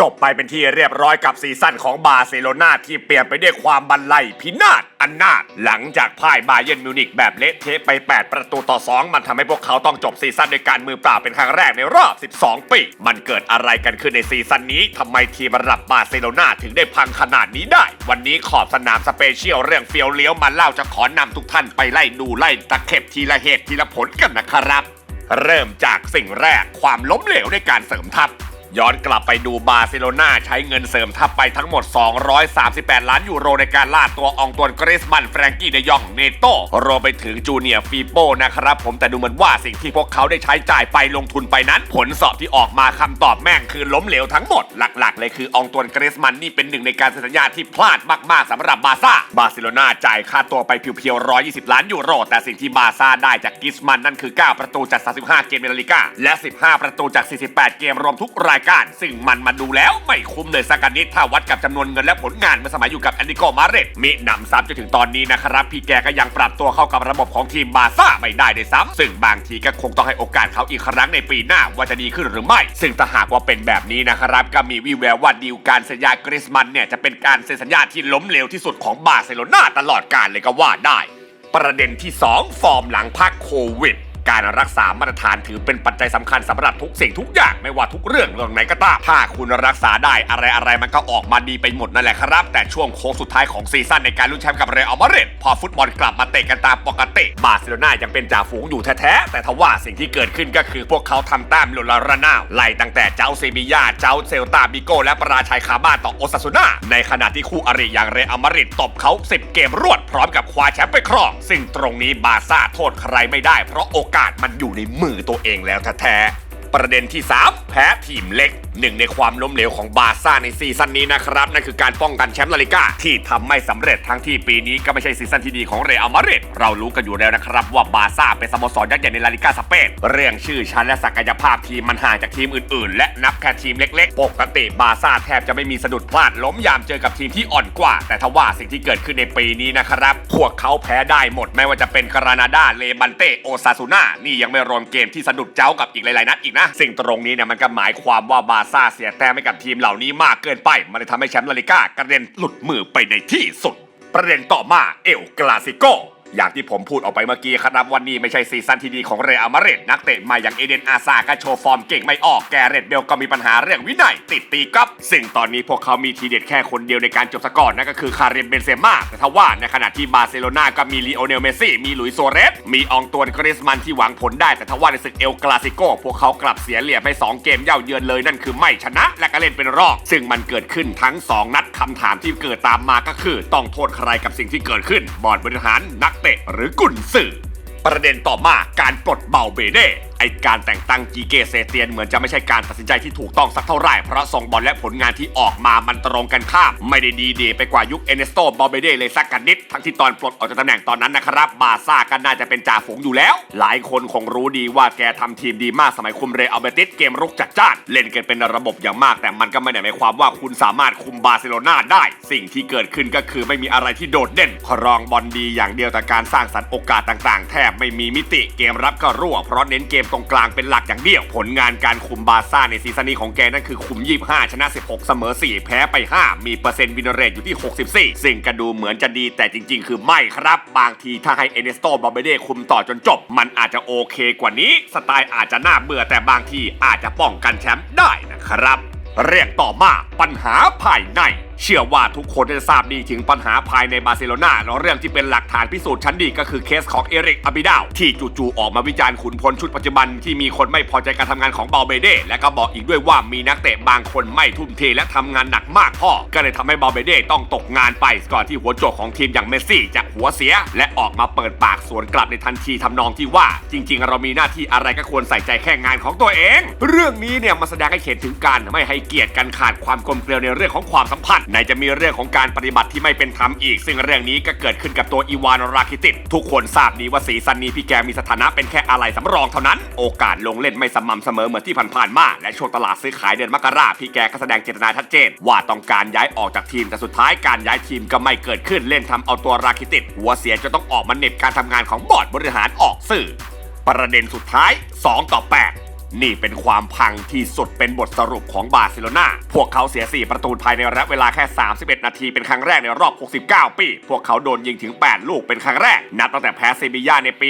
จบไปเป็นที่เรียบร้อยกับซีซั่นของบาร์เซโลนาที่เปลี่ยนไปด้วยความบันไลพินาศอันนาถหลังจากพ่ายบาเยิร์นมิวนิกแบบเละเทะไป 8 ประตูต่อ 2 มันทำให้พวกเขาต้องจบซีซั่นด้วยการมือเปล่าเป็นครั้งแรกในรอบ 12 ปี มันเกิดอะไรกันขึ้นในซีซั่นนี้ทำไมทีมระดับบาร์เซโลนาถึงได้พังขนาดนี้ได้ วันนี้ขอบสนามสเปเชียลเรื่องเฟียวเลี้ยวมาเล่าจะขอนำทุกท่านไปไล่ดูไล่ตะเข็บทีละเหตุทีละผลกันนะครับ เริ่มจากสิ่งแรกความล้มเหลวในการเสริมทัพ ย้อนกลับไปดูบาร์เซโลนาใช้เงินเสริมทัพไปทั้งหมด 238 ล้านยูโรในการล่าตัวอองตวนกริสมันแฟรงกี้เดยองเนโตรวมไปถึงจูเนียร์ฟีโปนะครับผมแต่ดูเหมือนว่าสิ่งที่พวกเขาได้ใช้จ่ายไปลงทุนไปนั้น ผลสอบที่ออกมาคำตอบแม่งคือล้มเหลวทั้งหมด หลักๆ เลยคืออองตวนกริสมันนี่เป็นหนึ่งในการเซ็นสัญญาที่พลาดมากๆสำหรับบาร์ซ่าบาร์เซโลนาจ่ายค่าตัวไปเพียวๆ120 ล้านยูโร แต่สิ่งที่บาร์ซ่าได้จากกิสมันนั่นคือ 9 ประตูจาก 35 เกมในลาลิก้าและ 15 ประตูจาก 48 เกมรวมทุกรายการ ซึ่งมันมาดูแล้วไม่คุ้มเลยสักนิดถ้าวัดกับจำนวนเงินและผลงานเมื่อสมัยอยู่กับแอนดิโกมาเรตมิหนำซ้ำจนถึงตอนนี้นะครับพี่แกก็ยังปรับตัวเข้ากับระบบของทีมบาซ่าไม่ได้ด้วยซ้ำซึ่งบางทีก็คงต้องให้โอกาสเขาอีกครั้งในปีหน้าว่าจะดีขึ้นหรือไม่ ซึ่งถ้าหากว่าเป็นแบบนี้นะครับก็มีวิแววว่าดีลการเซ็นสัญญากริสมันเนี่ยจะเป็นการเซ็นสัญญาที่ล้มเหลวที่สุดของบาร์เซโลนาตลอดกาลเลยก็ว่าได้ ประเด็นที่ 2 ฟอร์มหลังพักโควิด การรักษามาตรฐานถือเป็นปัจจัยสำคัญสำหรับทุกสิ่งทุกอย่างไม่ว่าทุกเรื่องเรื่องไหนก็ตามถ้าคุณรักษาได้อะไรอะไรมันก็ออกมาดีไปหมดนั่นแหละครับ แต่ช่วงโค้งสุดท้ายของซีซั่นในการลุ้นแชมป์กับเรอัลมาดริดพอฟุตบอลกลับมาเตะกันตามปกติบาร์เซโลนายังเป็นจ่าฝูงอยู่แท้ๆแต่ทว่าสิ่งที่เกิดขึ้นก็คือพวกเขาทำแต้มหลุดละระนาวไล่ตั้งแต่เจ้าเซบียาเจ้าเซลตาบิโกและปราชัยคาบ้าต่อโอซาซูนาในขณะที่คู่อริอย่างเรอัลมาดริดตบเขา10 เกมรวดพร้อมกับคว้าแชมป์ไปครอง ซึ่งตรงนี้บาร์ซ่าโทษใครไม่ได้เพราะโอกาสมันอยู่ในมือตัวเองแล้วแท้ ประเด็นที่ 3 แพ้ทีมเล็กหนึ่งในความล้มเหลวของบาร์ซ่าในซีซั่นนี้นะครับนั่นคือการป้องกันแชมป์ลาลิก้าที่ทำไม่สำเร็จทั้งที่ปีนี้ก็ไม่ใช่ซีซั่นที่ดีของเรอัลมาดริดเรารู้กันอยู่แล้วนะครับว่าบาร์ซ่าเป็นสโมสรยักษ์ใหญ่ในลาลิก้าสเปนเรื่องชื่อชั้นและศักยภาพทีมมันห่างจากทีมอื่นๆ และนับแค่ทีมเล็กๆ ปกติบาร์ซ่าแทบจะไม่มีสะดุดพลาดล้มยามเจอกับทีมที่อ่อนกว่า แต่ทว่าสิ่งที่เกิดขึ้นในปีนี้นะครับพวกเขาแพ้ได้หมดไม่ว่าจะเป็นกรานาดาเลบันเตโอซาซูนานี่ยังไม่รวมเกมที่สะดุดเจ้ากับอีกหลายๆนัดอีกนะสิ่งตรงนี้เนี่ยมันก็หมายความว่าบาซ่าเสียแต้มให้กับทีมเหล่านี้มากเกินไป มันเลยทำให้แชมป์ลาลิก้ากระเด็นหลุดมือไปในที่สุด ประเด็นต่อมาเอลกลาซิโก อย่างที่ผมพูดออกไปเมื่อกี้ครับวันนี้ไม่ใช่ซีซั่นที่ดีของเรอัลมาดริดนักเตะใหม่อย่างเอเดนอาซาก็โชว์ฟอร์มเก่งไม่ออกแกเรตเบลก็มีปัญหาเรื่องวินัยติดตีกับซึ่งตอนนี้พวกเขามีทีเด็ดแค่คนเดียวในการจบสกอร์นั่นก็คือคาริมเบนเซม่าแต่ทว่าในขณะที่บาร์เซโลนาก็มีลีโอเนลเมซี่มีหลุยส์โซเรสมีอองตวนกริสมันที่หวังผลได้แต่ทว่าในศึกเอลกลาซิโกพวกเขากลับเสียเหลี่ยมให้สองเกมเย่าเยือนเลยนั่นคือไม่ชนะและก็เล่นเป็นรองซึ่งมันเกิดขึ้นทั้งสองนัดคำถามที่เกิดตามมาก็คือ ต้องโทษใครกับสิ่งที่เกิดขึ้นบอร์ดบริหารนักเตะหรือกุนสื่อ ประเด็นต่อมาการปลดเบาเบเดไอการแต่งตั้งกีเกเซเตียนเหมือนจะไม่ใช่การตัดสินใจที่ถูกต้องสักเท่าไหร่ เพราะส่งบอลและผลงานที่ออกมามันตรงกันข้าม ไม่ได้ดีเดไปกว่ายุคเอเนสโตบาเบเน่เลยสักกันนิด ทั้งที่ตอนปลดออกจากตำแหน่งตอนนั้นนะครับ บาร์ซ่าก็น่าจะเป็นจ่าฝูงอยู่แล้ว หลายคนคงรู้ดีว่าแกทำทีมดีมากสมัยคุมเรอัลเบติสเกมรุกจัดจ้านเล่นกันเป็นระบบอย่างมาก แต่มันก็ไม่ได้หมายความว่าคุณสามารถคุมบาร์เซโลนาได้ สิ่งที่เกิดขึ้นก็คือไม่มีอะไรที่โดดเด่นครองบอลดีอย่างเดียวแต่การสร้างสรรค์โอกาสต่าง ๆ แทบไม่มีมิติเกมรับก็รั่วเพราะเน้นเกมตรงกลางเป็นหลักอย่างเดียว ผลงานการคุมบาซ่าในซีซั่นนี้ของแกนั่นคือคุม 25 ชนะ 16 เสมอ 4 แพ้ไป 5 มีเปอร์เซ็นต์วินเรทอยู่ที่ 64 ซึ่งก็ดูเหมือนจะดีแต่จริง ๆ คือไม่ครับ บางทีถ้าให้เอเนสโตบาเบเดคุมต่อจนจบ มันอาจจะโอเคกว่านี้ สไตล์อาจจะน่าเบื่อแต่บางทีอาจจะป้องกันแชมป์ได้นะครับ เรื่องต่อมาปัญหาภายในเชื่อว่าทุกคนจะทราบดีถึงปัญหาภายในบาร์เซโลนาแล้วเรื่องที่เป็นหลักฐานพิสูจน์ชั้นดีก็คือเคสของเอริกอาบิดาวที่จู่ๆออกมาวิจารณ์ขุนพลชุดปัจจุบันที่มีคนไม่พอใจการทำงานของเบาเบเดและก็บอกอีกด้วยว่ามีนักเตะบางคนไม่ทุ่มเทและทำงานหนักมากพอก็เลยทำให้เบาเบเดต้องตกงานไปก่อนที่หัวโจกของทีมอย่างเมสซี่จะหัวเสีย และออกมาเปิดปากสวนกลับในทันทีทำนองที่ว่า จริง ๆ เรามีหน้าที่อะไรก็ควรใส่ใจแค่งานของตัวเอง เรื่องนี้เนี่ยมาแสดงให้เห็นถึงการไม่ให้เกียรติกันขาดความกลมเกลียวในเรื่องของความสัมพันธ์ไหนจะมีเรื่องของการปฏิบัติที่ไม่เป็นธรรมอีก ซึ่งเรื่องนี้ก็เกิดขึ้นกับตัวอีวานราคิติดทุกคนทราบดีว่าสีซันนี้พี่แกมีสถานะเป็นแค่อะไรสำรองเท่านั้น โอกาสลงเล่นไม่สม่ำเสมอเหมือนที่ผ่านๆมา และช่วงตลาดซื้อขายเดือนมกราพี่แกก็แสดงเจตนาชัดเจน ว่าต้องการย้ายออกจากทีมแต่สุดท้ายการย้ายทีมก็ไม่เกิดขึ้นเล่นทำเอาตัวราคิติดหัวเสียจนต้องออกมาเน็บการทำงานของบอร์ดบริหารออกสื่อ ประเด็นสุดท้าย 2 ต่อ 8 นี่เป็นความพังที่สุดเป็นบทสรุปของบาร์เซโลนาพวกเขาเสีย 4 ประตูภายในระยะเวลาแค่ 31 นาทีเป็นครั้งแรกในรอบ 69 ปี พวกเขาโดนยิงถึง 8 ลูกเป็นครั้งแรก นับตั้งแต่แพ้เซบีย่าในปี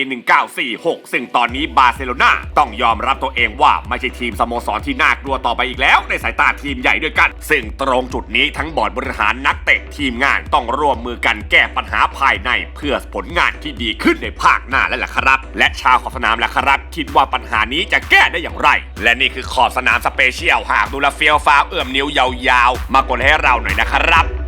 1946 ซึ่งตอนนี้บาร์เซโลนาต้องยอมรับตัวเองว่าไม่ใช่ทีมสโมสรที่น่ากลัวต่อไปอีกแล้ว ในสายตาทีมใหญ่ด้วยกัน ซึ่งตรงจุดนี้ทั้งบอร์ดบริหารนักเตะทีมงานต้องร่วมมือกันแก้ปัญหาภายในเพื่อผลงานที่ดีขึ้นในภาคหน้าแล้วล่ะครับ และชาวขอบสนามล่ะครับ คิดว่าปัญหานี้จะแก้ได้อย่างไร และนี่คือขอบสนามสเปเชียล หากดูแลเฟียวฟ้าเอื้อมนิ้วยาวๆ มากดให้เราหน่อยนะครับ